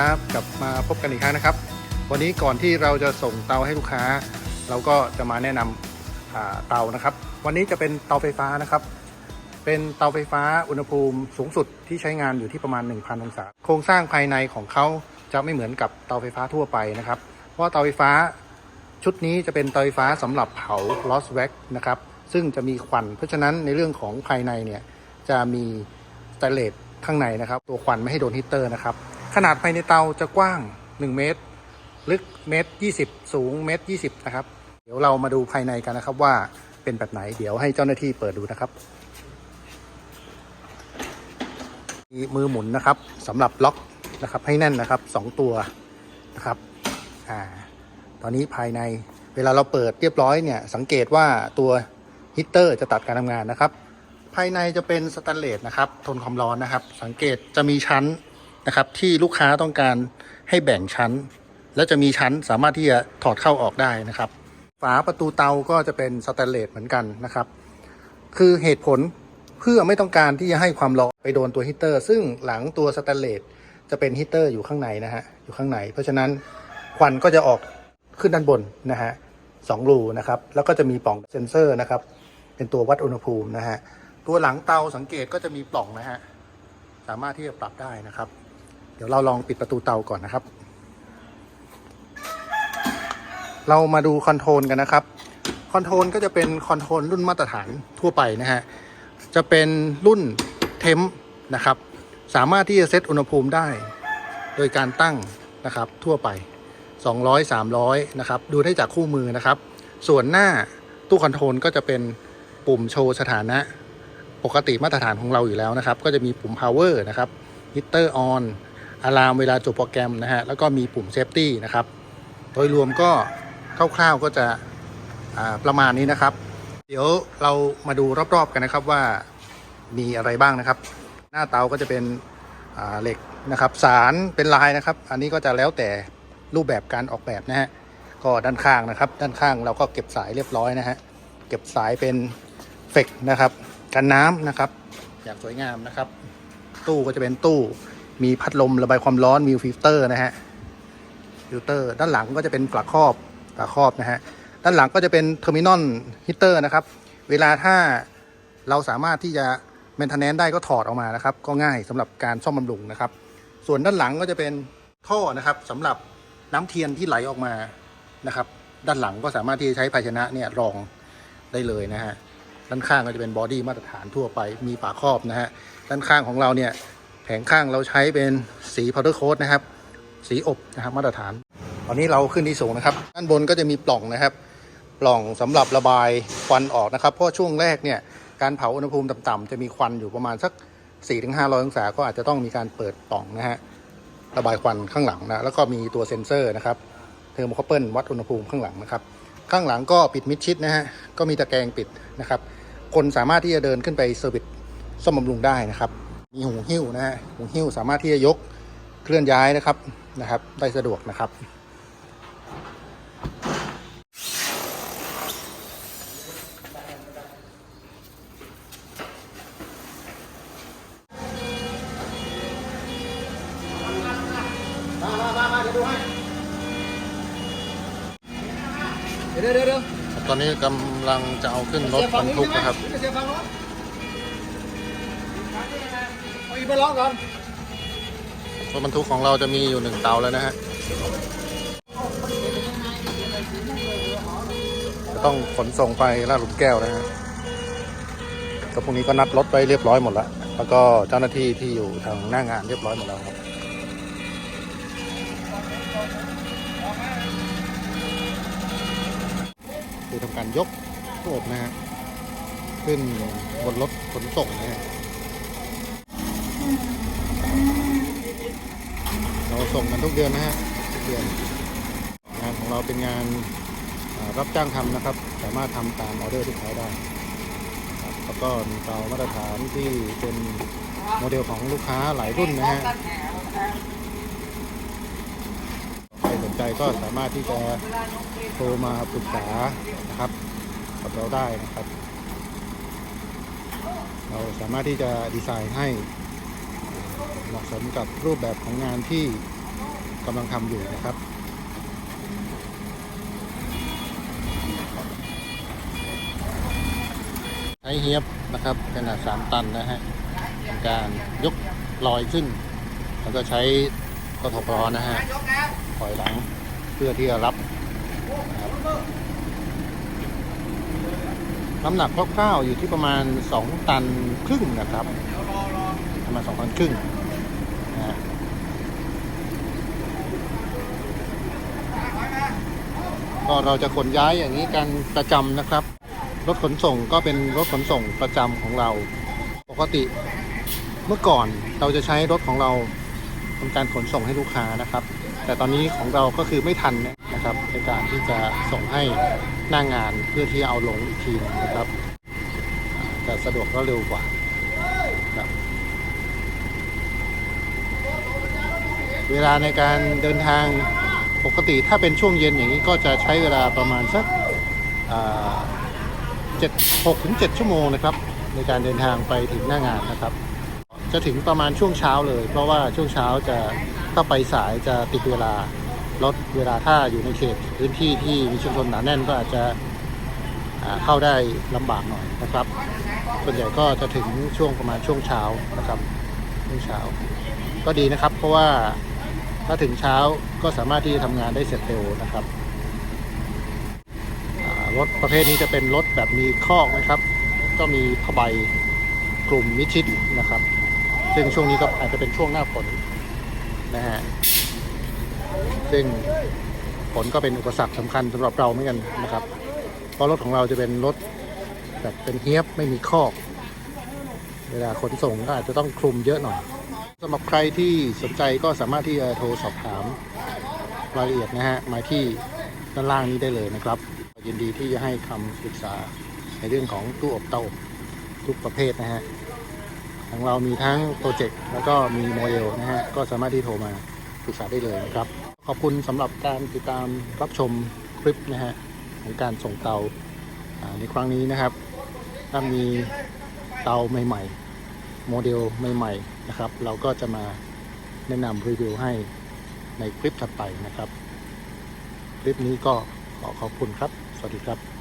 ครับ กลับมาพบกันอีกครั้งนะครับ วันนี้ก่อนที่เราจะส่งเตาให้ลูกค้า เราก็จะมาแนะนำอ่าเตานะครับ วันนี้จะเป็นเตาไฟฟ้านะครับ เป็นเตาไฟฟ้าอุณหภูมิสูงสุดที่ใช้งานอยู่ที่ประมาณ 1,000 องศา โครงสร้างภายในของเขาจะไม่เหมือนกับเตาไฟฟ้าทั่วไปนะครับ เพราะเตาไฟฟ้าชุดนี้จะเป็นเตาไฟฟ้าสำหรับเผาลอสแว็กนะครับ ซึ่งจะมีควัน เพราะฉะนั้นในเรื่องของภายในเนี่ยจะมีสแตเลสข้างในนะครับ ตัวควันไม่ให้โดนฮีเตอร์นะครับ ขนาดภายในเตาจะกว้าง 1 เมตร ลึกเมตร 20 สูงเมตร 20 นะครับ เดี๋ยวเรามาดูภายในกันนะครับว่าเป็นแบบไหน เดี๋ยวให้เจ้าหน้าที่เปิดดูนะครับมีมือหมุนนะครับสำหรับล็อกนะครับให้แน่นนะครับสองตัวนะครับอ่าตอนนี้ภายในเวลาเราเปิดเรียบร้อยเนี่ยสังเกตว่าตัวฮีตเตอร์จะตัดการทำงานนะครับ ภายในจะเป็นสแตนเลสนะครับ ทนความร้อนนะครับ สังเกตจะมีชั้น นะครับ ที่ลูกค้าต้องการให้แบ่งชั้น และจะมีชั้นสามารถที่จะถอดเข้าออกได้นะครับ ฝาประตูเตาก็จะเป็นสแตนเลสเหมือนกันนะครับ คือเหตุผลเพื่อไม่ต้องการที่จะให้ความร้อนไปโดนตัวฮีตเตอร์ ซึ่งหลังตัวสแตนเลสจะเป็นฮีตเตอร์อยู่ข้างในนะฮะอยู่ข้างใน เพราะฉะนั้นควันก็จะออกขึ้นด้านบนนะฮะสองรูนะครับ แล้วก็จะมีปล่องเซนเซอร์นะครับ เป็นตัววัดอุณหภูมินะฮะตัวหลังเตาสังเกตก็จะมีปล่องนะฮะสามารถที่จะปรับได้นะครับ ดี๋ยวเราลองปิดประตูเตาก่อนนะครับ เรามาดูคอนโทรลกันนะครับ คอนโทรลก็จะเป็นคอนโทรลรุ่นมาตรฐานทั่วไปนะฮะ จะเป็นรุ่นเทมนะครับ สามารถที่จะเซตอุณหภูมิได้ โดยการตั้งนะครับทั่วไป 200 300 นะครับ ดูได้จากคู่มือนะครับ ส่วนหน้าตู้คอนโทรลก็จะเป็นปุ่มโชว์สถานะ ปกติมาตรฐานของเราอยู่แล้วนะครับ ก็จะมีปุ่ม power นะครับ heater on อะลามเวลาจบโปรแกรมนะฮะแล้วก็มีปุ่ม safety นะครับ โดยรวมก็คร่าวๆก็จะประมาณนี้นะครับ เดี๋ยวเรามาดูรอบๆกันนะครับว่ามีอะไรบ้างนะครับ หน้าเตาก็จะเป็นเหล็กนะครับสารเป็นลายนะครับ อันนี้ก็จะแล้วแต่รูปแบบการออกแบบนะฮะก็ด้านข้างนะครับ ด้านข้างเราก็เก็บสายเรียบร้อยนะฮะเก็บสายเป็นเฟกนะครับ กันน้ำนะครับ อย่างสวยงามนะครับ ตู้ก็จะเป็นตู้ มีพัดลมระบายความร้อนมีฟิลเตอร์นะฮะฟิลเตอร์ ด้านหลังก็จะเป็นฝาครอบฝาครอบนะฮะด้านหลังก็จะเป็นเทอร์มินอลฮีเตอร์นะครับ เวลาถ้าเราสามารถที่จะเมนเทนแนนได้ก็ถอดออกมานะครับ ก็ง่ายสำหรับการซ่อมบำรุงนะครับ ส่วนด้านหลังก็จะเป็นท่อนะครับสำหรับน้ำเทียนที่ไหลออกมานะครับ ด้านหลังก็สามารถที่จะใช้ภาชนะเนี่ยรองได้เลยนะฮะด้านข้างก็จะเป็นบอดี้มาตรฐานทั่วไปมีฝาครอบนะฮะด้านข้างของเราเนี่ย งข้างเราใช้เป็นสีพาวเดอร์โค้ดนะครับ สีอบนะครับมาตรฐาน ตอนนี้เราขึ้นที่สูงนะครับ ด้านบนก็จะมีปล่องนะครับ ปล่องสำหรับระบายควันออกนะครับ เพราะช่วงแรกเนี่ยการเผาอุณหภูมิต่ำๆจะมีควันอยู่ประมาณสัก 4-500 องศา ก็อาจจะต้องมีการเปิดปล่องนะฮะระบายควันข้างหลังนะแล้วก็มีตัวเซ็นเซอร์นะครับเทอร์โมคอปเปิลวัดอุณหภูมิข้างหลังนะครับข้างหลังก็ปิดมิดชิดนะฮะก็มีตะแกรงปิดนะครับ คนสามารถที่จะเดินขึ้นไปเซอร์วิสซ่อมบำรุงได้นะครับ มีหูหิ้วนะฮะหูหิ้วสามารถที่จะยกเคลื่อนย้ายนะครับนะครับ ได้สะดวกนะครับมามามามาเดี๋ยวดูให้เดี๋ยวเดี๋ยวเดี๋ยวตอนนี้กำลังจะเอาขึ้นรถบรรทุกนะครับ เอาอีกไปร้องก่อนรถบรรทุกของเราจะมีอยู่หนึ่งเตาแล้วนะฮะจะต้องขนส่งไปลาดหลุมแก้วนะฮะก็พรุ่งนี้ก็นัดรถไว้เรียบร้อยหมดแล้ว แล้วก็เจ้าหน้าที่ที่อยู่ทางหน้างานเรียบร้อยหมดแล้วครับคือทำการยกตู้อบนะฮะขึ้นบนรถขนส่งนะฮะ เราส่งกันทุกเดือนนะฮะทุกเดือนงานของเราเป็นงานรับจ้างทำนะครับ สามารถทำตามออเดอร์ที่เขาได้ครับแล้วก็มีเตามาตรฐานที่เป็นโมเดลของลูกค้าหลายรุ่นนะฮะใครสนใจก็สามารถที่จะโทรมาปรึกษานะครับกับเราได้นะครับ เราสามารถที่จะดีไซน์ให้ เหมาะสมกับรูปแบบของงานที่กำลังทำอยู่นะครับใช้เฮียบนะครับขนาด 3 ตันนะฮะในการยกลอยขึ้น แล้วก็ใช้กระทกล้อนะฮะปล่อยหลังเพื่อที่จะรับน้ำหนักคร่าวๆอยู่ที่ประมาณ 2 ตันครึ่งนะครับ ประมาณ 2 ตันครึ่ง ก็เราจะขนย้ายอย่างนี้กันประจำนะครับ รถขนส่งก็เป็นรถขนส่งประจำของเรา ปกติเมื่อก่อนเราจะใช้รถของเราทำการขนส่งให้ลูกค้านะครับ แต่ตอนนี้ของเราก็คือไม่ทันนะครับ ในการที่จะส่งให้หน้างงานเพื่อที่เอาลงอีกทีหนึงนะครับจะสะดวกและเร็วกว่าครับ เวลาในการเดินทางปกติถ้าเป็นช่วงเย็นอย่างนี้ก็จะใช้เวลาประมาณสักเจ็ดหกถึงเจ็ดชั่วโมงนะครับ ในการเดินทางไปถึงหน้างานนะครับ จะถึงประมาณช่วงเช้าเลย เพราะว่าช่วงเช้าจะถ้าไปสายจะติดเวลารถเวลาถ้าอยู่ในเขตพื้นที่ที่มีชุมชนหนาแน่นก็อาจจะเข้าได้ลำบากหน่อยนะครับ ส่วนใหญ่ก็จะถึงช่วงประมาณช่วงเช้านะครับช่วงเช้า ก็ดีนะครับเพราะว่า ถ้าถึงเช้าก็สามารถที่จะทำงานได้เสร็จเร็วนะครับรถประเภทนี้จะเป็นรถแบบมีคอกนะครับ ก็มีผ้าใบกลุ่มมิชิดนะครับ ซึ่งช่วงนี้ก็อาจจะเป็นช่วงหน้าฝนนะฮะซึ่งฝนก็เป็นอุปสรรคสำคัญสำหรับเราเหมือนกันนะครับ เพราะรถของเราจะเป็นรถแบบเป็นเฮียบไม่มีคอก เวลาขนส่งก็อาจจะต้องคลุมเยอะหน่อย สำหรับใครที่สนใจก็สามารถที่จะโทรสอบถามรายละเอียดนะฮะมาที่ด้านล่างนี้ได้เลยนะครับ ยินดีที่จะให้คำปรึกษาในเรื่องของตู้อบเตาอบทุกประเภทนะฮะของเรามีทั้งโปรเจกต์แล้วก็มีโมเดลนะฮะก็สามารถที่โทรมาปรึกษาได้เลยนะครับ ขอบคุณสำหรับการติดตามรับชมคลิปนะฮะของการส่งเตาอ่าในครั้งนี้นะครับถ้ามีเตาใหม่ ๆ โมเดลใหม่ ๆนะครับ เราก็จะมาแนะนำรีวิวให้ในคลิปถัดไปนะครับ คลิปนี้ก็ขอขอบคุณครับ สวัสดีครับ